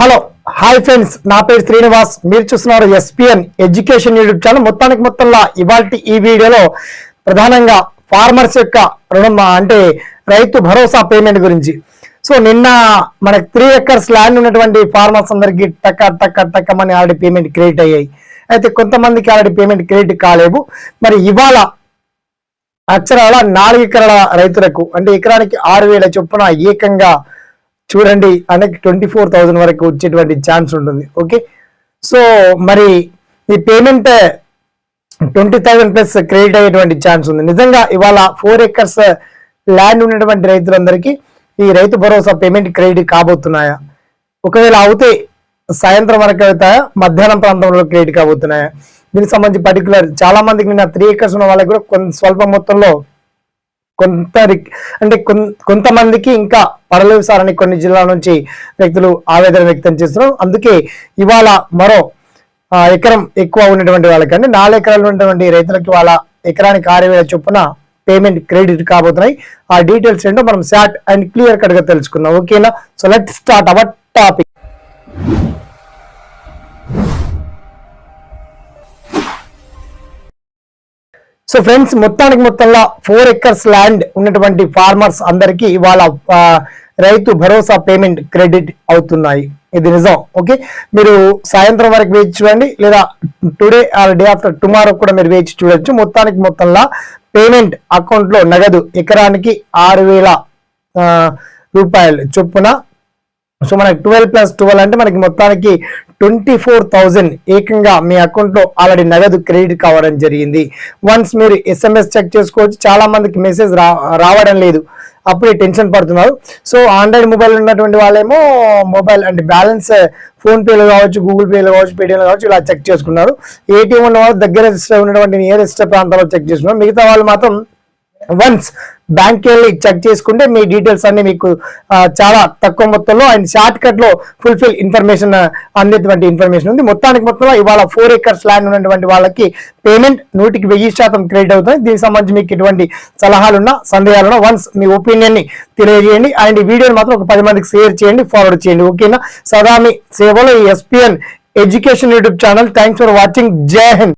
Hello hi friends. నా పేరు శ్రీనివాస్. మీరు చూస్తున్నారు ఎస్పిఎన్ ఎడ్యుకేషన్ యూట్యూబ్ ఛానల్. మొత్తానికి మొత్తంలో ఇవాళ ఈ వీడియోలో ప్రధానంగా ఫార్మర్స్ యొక్క రుణం అంటే రైతు భరోసా పేమెంట్ గురించి. సో నిన్న మనకు త్రీ ఎకర్స్ ల్యాండ్ ఉన్నటువంటి ఫార్మర్స్ అందరికి టక్క టక్క టక్కమని ఆల్రెడీ పేమెంట్ క్రియేట్ అయ్యాయి. అయితే కొంతమందికి ఆల్రెడీ పేమెంట్ క్రియేట్ కాలేవు మరి ఇవాళ అక్షరాల నాలుగు ఎకరాల రైతులకు అంటే ఎకరానికి ఆరు వేల చొప్పున ఏకంగా చూడండి అనేది ట్వంటీ ఫోర్ థౌజండ్ వరకు వచ్చేటువంటి ఛాన్స్ ఉంటుంది ఓకే సో మరి ఈ payment twenty thousand plus credit అయ్యేటువంటి ఛాన్స్ ఉంది. నిజంగా ఇవాళ ఫోర్ ఎకర్స్ ల్యాండ్ ఉన్నటువంటి రైతులందరికీ ఈ రైతు భరోసా పేమెంట్ క్రెడిట్ కాబోతున్నాయా? ఒకవేళ అవుతే సాయంత్రం వరకు అవుతాయా? మధ్యాహ్నం ప్రాంతంలో క్రెడిట్ కాబోతున్నాయా? దీనికి సంబంధించి పర్టికులర్ చాలా మందికి నిన్న త్రీ ఎకర్స్ ఉన్న వాళ్ళకి కూడా కొంత స్వల్ప మొత్తంలో కొంత అంటే కొంతమందికి ఇంకా పడలేవు సార్ అని కొన్ని జిల్లాల నుంచి వ్యక్తులు ఆవేదన వ్యక్తం చేస్తున్నారు. అందుకే ఇవాళ మరో ఎకరం ఎక్కువ ఉన్నటువంటి వాళ్ళకి అంటే నాలుగు ఎకరాలు ఉన్నటువంటి రైతులకు వాళ్ళ ఎకరానికి ఆరు వేల చొప్పున పేమెంట్ క్రెడిట్ కాబోతున్నాయి. ఆ డీటెయిల్స్ ఏంటో మనం షార్ట్ అండ్ క్లియర్ కట్గా తెలుసుకుందాం. ఓకేనా? So let start our topic so friends మొత్తానికి మొత్తంలో ఫోర్ ఎకర్స్ ల్యాండ్ ఉన్నటువంటి ఫార్మర్స్ అందరికీ వాళ్ళ రైతు భరోసా పేమెంట్ క్రెడిట్ అవుతున్నాయి. ఇది నిజం ఓకే మీరు సాయంత్రం వరకు వేచి చూడండి లేదా today or day after tomorrow కూడా మీరు వేచి చూడొచ్చు. మొత్తానికి మొత్తంలో పేమెంట్ అకౌంట్లో నగదు ఎకరానికి ఆరు వేల రూపాయలు చొప్పున సో మనకి ట్వెల్వ్ ప్లస్ ట్వెల్వ్ అంటే మనకి మొత్తానికి ట్వంటీ ఫోర్ థౌజండ్ ఏకంగా మీ అకౌంట్లో ఆల్రెడీ నగదు క్రెడిట్ కావడం జరిగింది. వన్స్ మీరు ఎస్ఎంఎస్ చెక్ చేసుకోవచ్చు చాలా మందికి మెసేజ్ రా రావడం లేదు. అప్పుడే టెన్షన్ పడుతున్నారు. సో ఆండ్రాయిడ్ మొబైల్ ఉన్నటువంటి వాళ్ళేమో మొబైల్ అంటే బ్యాలెన్స్ ఫోన్ పేలో కావచ్చు గూగుల్ పేలో కావచ్చు పేటిఎంలో కావచ్చు ఇలా చెక్ చేసుకున్నారు. ఏటీఎం ఉన్న వాళ్ళు దగ్గర ఉన్నటువంటి నియరెస్ట్ ప్రాంతాల్లో చెక్ చేసుకున్నారు. మిగతా వాళ్ళు మాత్రం వన్స్ బ్యాంక్ వెళ్ళి చెక్ చేసుకుంటే మీ డీటెయిల్స్ అన్ని మీకు చాలా తక్కువ మొత్తంలో అండ్ షార్ట్ కట్లో ఫుల్ఫిల్ ఇన్ఫర్మేషన్ అందేటువంటి ఇన్ఫర్మేషన్ ఉంది. మొత్తానికి మొత్తంలో ఇవాళ ఫోర్ ఏకర్స్ ల్యాండ్ ఉన్నటువంటి వాళ్ళకి పేమెంట్ నూటికి వెయ్యి శాతం క్రెడిట్ అవుతుంది. దీనికి సంబంధించి మీకు ఎటువంటి సలహాలున్నా సందేహాలున్నా వన్స్ మీ ఒపీనియన్ని తెలియజేయండి. అండ్ ఈ వీడియోని మాత్రం ఒక పది మందికి షేర్ చేయండి ఫార్వర్డ్ చేయండి. ఓకేనా? సదా మీ సేవలో ఈ SPN education YouTube channel. Thanks for watching జై హింద్.